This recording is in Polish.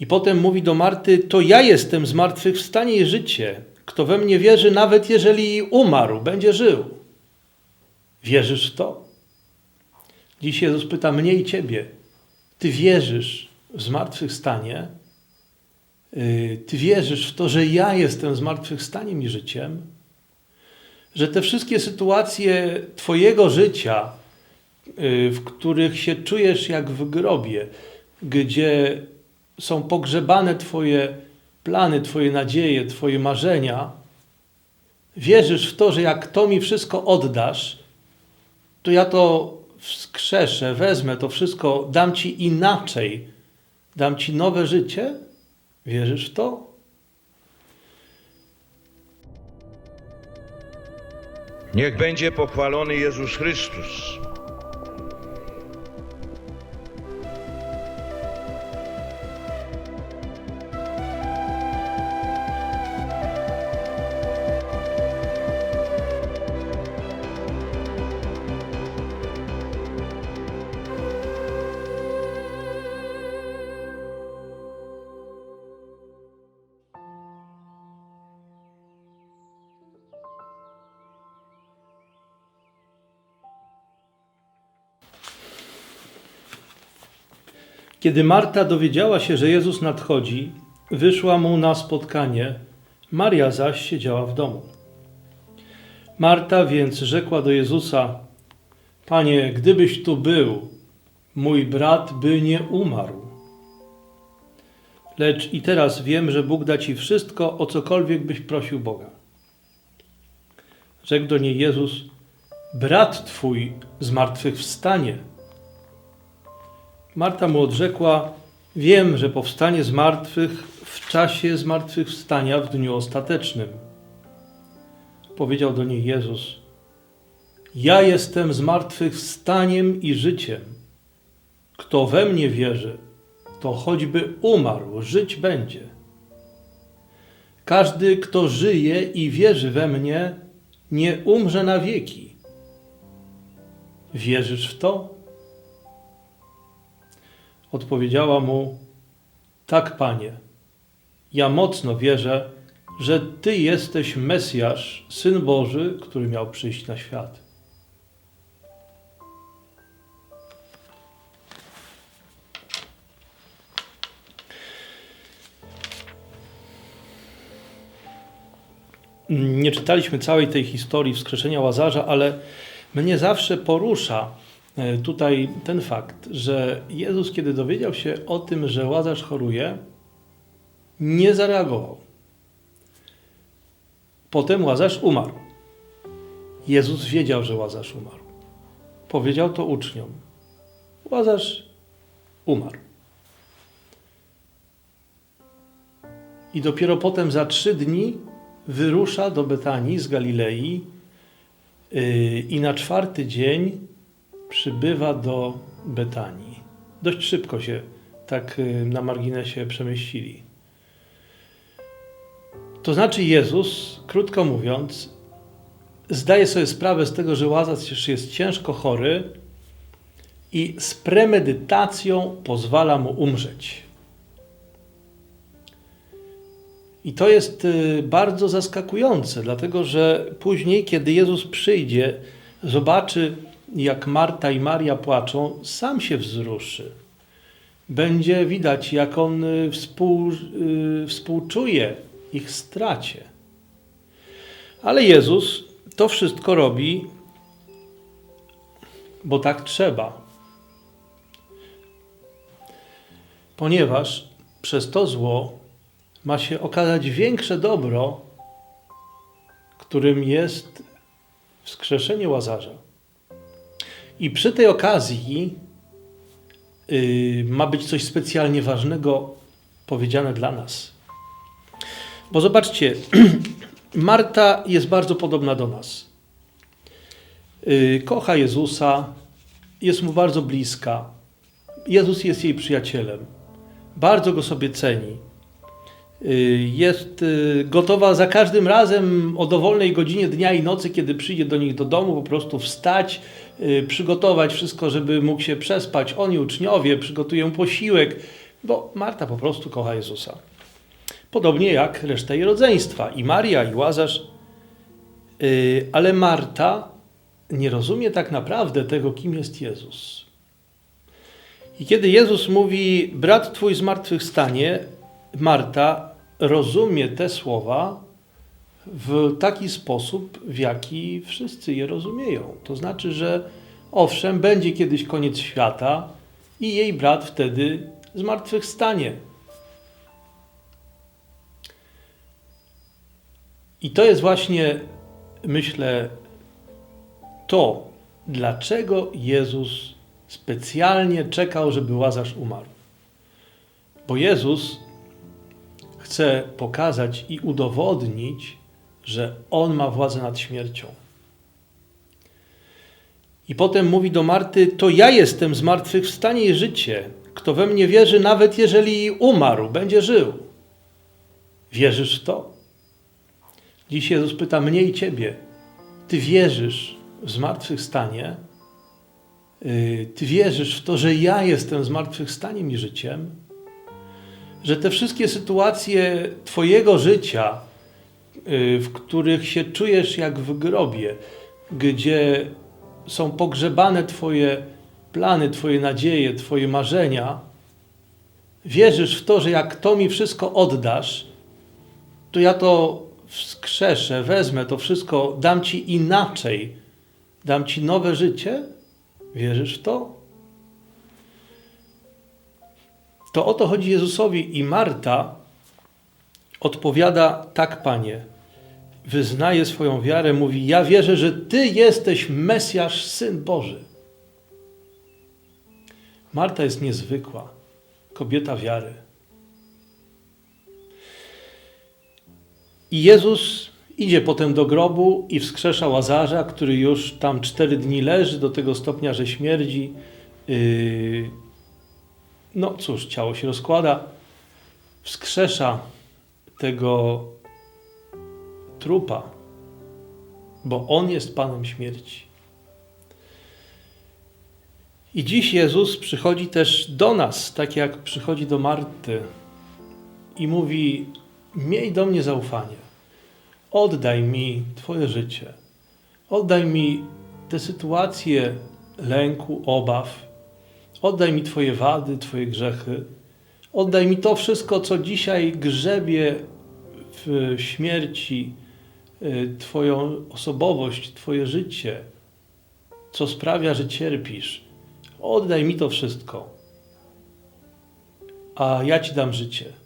I potem mówi do Marty: To ja jestem zmartwychwstanie i życie. Kto we mnie wierzy, nawet jeżeli umarł, będzie żył. Wierzysz w to? Dziś Jezus pyta mnie i ciebie: Ty wierzysz w zmartwychwstanie? Yy, Ty wierzysz w to, że ja jestem zmartwychwstaniem i życiem? Że te wszystkie sytuacje Twojego życia, yy, w których się czujesz jak w grobie, gdzie są pogrzebane Twoje plany, Twoje nadzieje, Twoje marzenia, wierzysz w to, że jak to mi wszystko oddasz, to ja to wskrzeszę, wezmę to wszystko, dam Ci inaczej, dam Ci nowe życie? Wierzysz w to? Niech będzie pochwalony Jezus Chrystus. Kiedy Marta dowiedziała się, że Jezus nadchodzi, wyszła mu na spotkanie, Maria zaś siedziała w domu. Marta więc rzekła do Jezusa: Panie, gdybyś tu był, mój brat by nie umarł. Lecz i teraz wiem, że Bóg da ci wszystko, o cokolwiek byś prosił Boga. Rzekł do niej Jezus: Brat twój zmartwychwstanie. Marta mu odrzekła: Wiem, że powstanie z martwych w czasie zmartwychwstania w dniu ostatecznym. Powiedział do niej Jezus: Ja jestem zmartwychwstaniem i życiem. Kto we mnie wierzy, to choćby umarł, żyć będzie. Każdy, kto żyje i wierzy we mnie, nie umrze na wieki. Wierzysz w to? Odpowiedziała mu: Tak, panie. Ja mocno wierzę, że ty jesteś Mesjasz, syn Boży, który miał przyjść na świat. Nie czytaliśmy całej tej historii wskrzeszenia Łazarza, ale mnie zawsze porusza tutaj ten fakt, że Jezus, kiedy dowiedział się o tym, że Łazarz choruje, nie zareagował. Potem Łazarz umarł. Jezus wiedział, że Łazarz umarł. Powiedział to uczniom. Łazarz umarł. I dopiero potem za trzy dni wyrusza do Betanii z Galilei yy, i na czwarty dzień przybywa do Betanii. Dość szybko się tak yy, na marginesie przemieścili. To znaczy Jezus, krótko mówiąc, zdaje sobie sprawę z tego, że Łazarz jest ciężko chory i z premedytacją pozwala mu umrzeć. I to jest y, bardzo zaskakujące, dlatego że później, kiedy Jezus przyjdzie, zobaczy, jak Marta i Maria płaczą, sam się wzruszy. Będzie widać, jak on y, współ, y, współczuje ich stracie. Ale Jezus to wszystko robi, bo tak trzeba. Ponieważ przez to zło ma się okazać większe dobro, którym jest wskrzeszenie łazarza. I przy tej okazji yy, ma być coś specjalnie ważnego powiedziane dla nas. Bo zobaczcie, Marta jest bardzo podobna do nas. Yy, kocha Jezusa, jest mu bardzo bliska. Jezus jest jej przyjacielem. Bardzo go sobie ceni jest y, gotowa za każdym razem o dowolnej godzinie dnia i nocy, kiedy przyjdzie do nich do domu, po prostu wstać, y, przygotować wszystko, żeby mógł się przespać. Oni, uczniowie, przygotują posiłek, bo Marta po prostu kocha Jezusa. Podobnie jak reszta jej rodzeństwa, i Maria, i Łazarz. Ale Marta nie rozumie tak naprawdę tego, kim jest Jezus. I kiedy Jezus mówi, brat twój zmartwychwstanie, Marta rozumie te słowa w taki sposób, w jaki wszyscy je rozumieją. To znaczy, że owszem, będzie kiedyś koniec świata i jej brat wtedy zmartwychwstanie. I to jest właśnie, myślę, to, dlaczego Jezus specjalnie czekał, żeby Łazarz umarł. Bo Jezus chce pokazać i udowodnić, że On ma władzę nad śmiercią. I potem mówi do Marty: To ja jestem zmartwychwstanie i życie. Kto we mnie wierzy, nawet jeżeli umarł, będzie żył. Wierzysz w to? Dziś Jezus pyta mnie i ciebie: Ty wierzysz w zmartwychwstanie? Yy, Ty wierzysz w to, że ja jestem zmartwychwstaniem i życiem? Że te wszystkie sytuacje Twojego życia, yy, w których się czujesz jak w grobie, gdzie są pogrzebane Twoje plany, Twoje nadzieje, Twoje marzenia, wierzysz w to, że jak to mi wszystko oddasz, to ja to wskrzeszę, wezmę to wszystko, dam Ci inaczej, dam Ci nowe życie? Wierzysz w to? To o to chodzi Jezusowi i Marta odpowiada tak, Panie. Wyznaje swoją wiarę, mówi: Ja wierzę, że Ty jesteś Mesjasz, syn Boży. Marta jest niezwykła, kobieta wiary. I Jezus idzie potem do grobu i wskrzesza Łazarza, który już tam cztery dni leży, do tego stopnia, że śmierdzi. Yy, no cóż, ciało się rozkłada. Wskrzesza tego trupa, bo On jest Panem śmierci. I dziś Jezus przychodzi też do nas, tak jak przychodzi do Marty i mówi: Miej do mnie zaufanie. Oddaj mi Twoje życie. Oddaj mi te sytuacje lęku, obaw. Oddaj mi Twoje wady, Twoje grzechy. Oddaj mi to wszystko, co dzisiaj grzebie w śmierci, y, Twoją osobowość, Twoje życie, co sprawia, że cierpisz. Oddaj mi to wszystko, a ja Ci dam życie.